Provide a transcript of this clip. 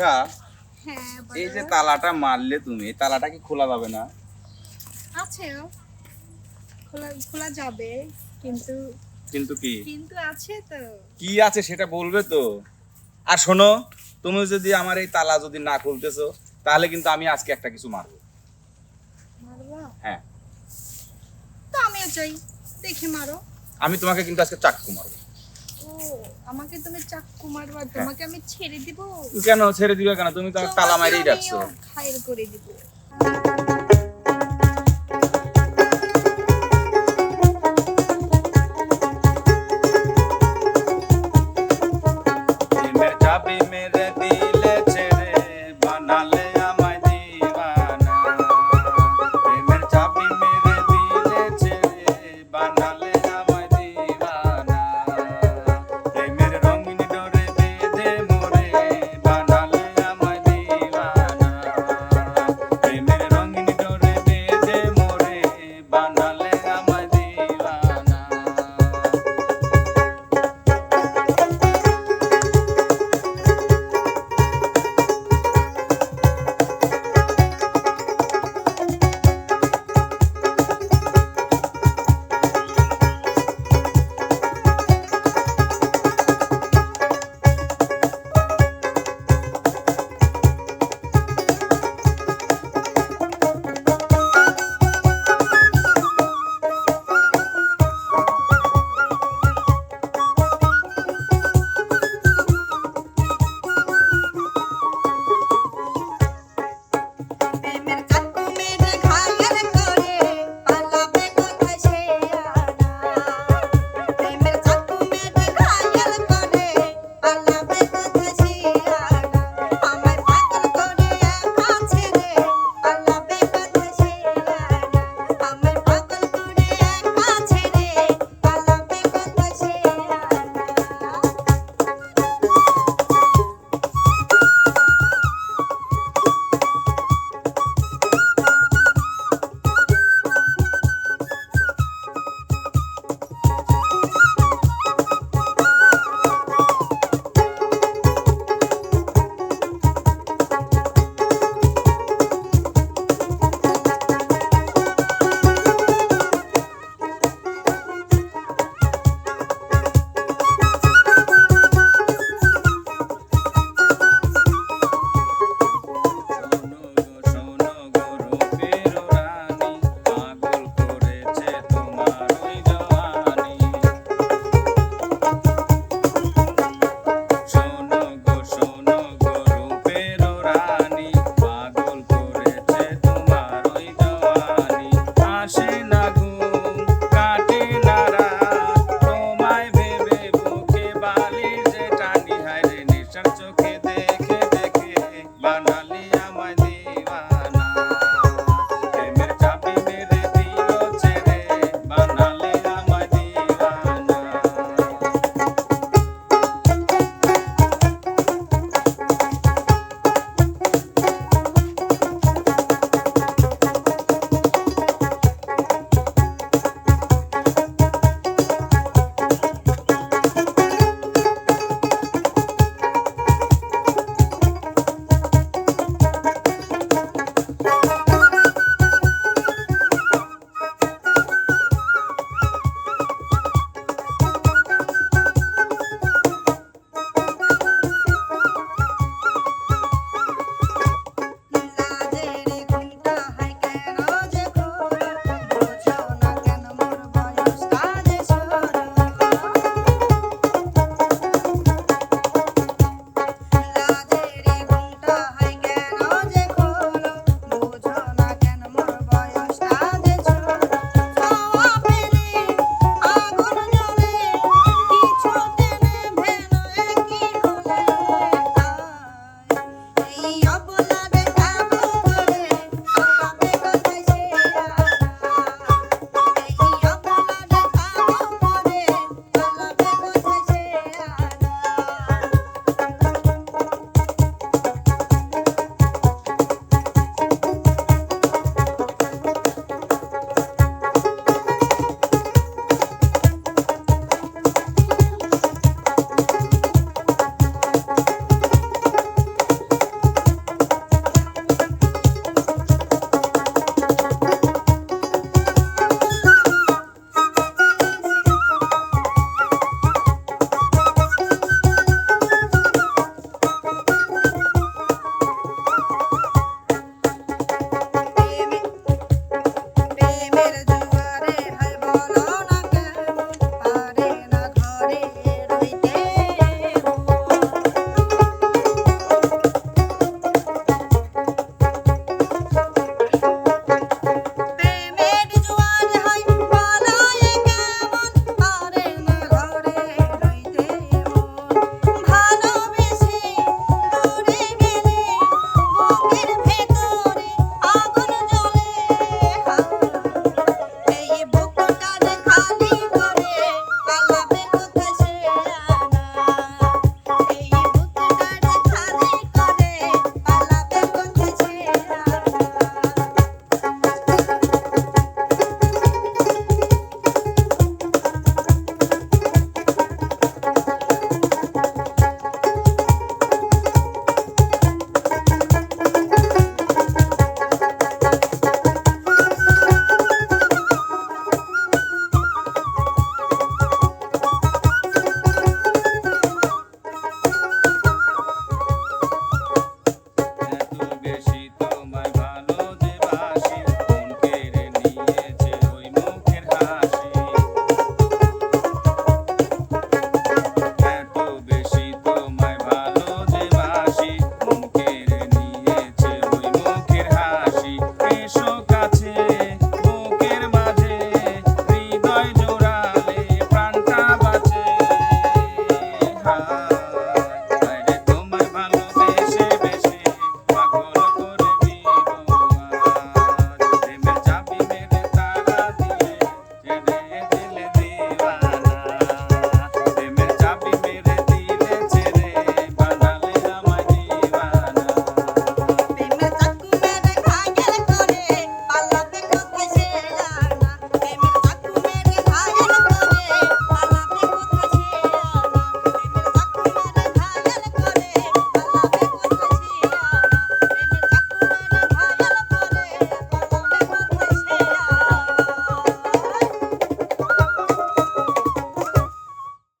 আচ্ছা হ্যাঁ, এই যে তালাটা মারলে তুমি এই তালাটা কি খোলা যাবে না? আছে খোলা যাবে কিন্তু কিন্তু কি? কিন্তু আছে তো। কি আছে সেটা বলবে তো? আর শোনো তুমি যদি আমার এই তালা যদি না খুলতেছো তাহলে কিন্তু আমি আজকে একটা কিছু মারবো? হ্যাঁ। তো আমিও চাই দেখি মারো। আমি তোমাকে কিন্তু আজকে চাকু মারবো। ও আমাকে তুমি চাক্কু মারবা হ্যাঁ। তোমাকে আমি ছেড়ে দিব? কেন ছেড়ে দিবা কেন? তুমি তো তালা মারিয়ে রাখছো খায়ের করে দিব।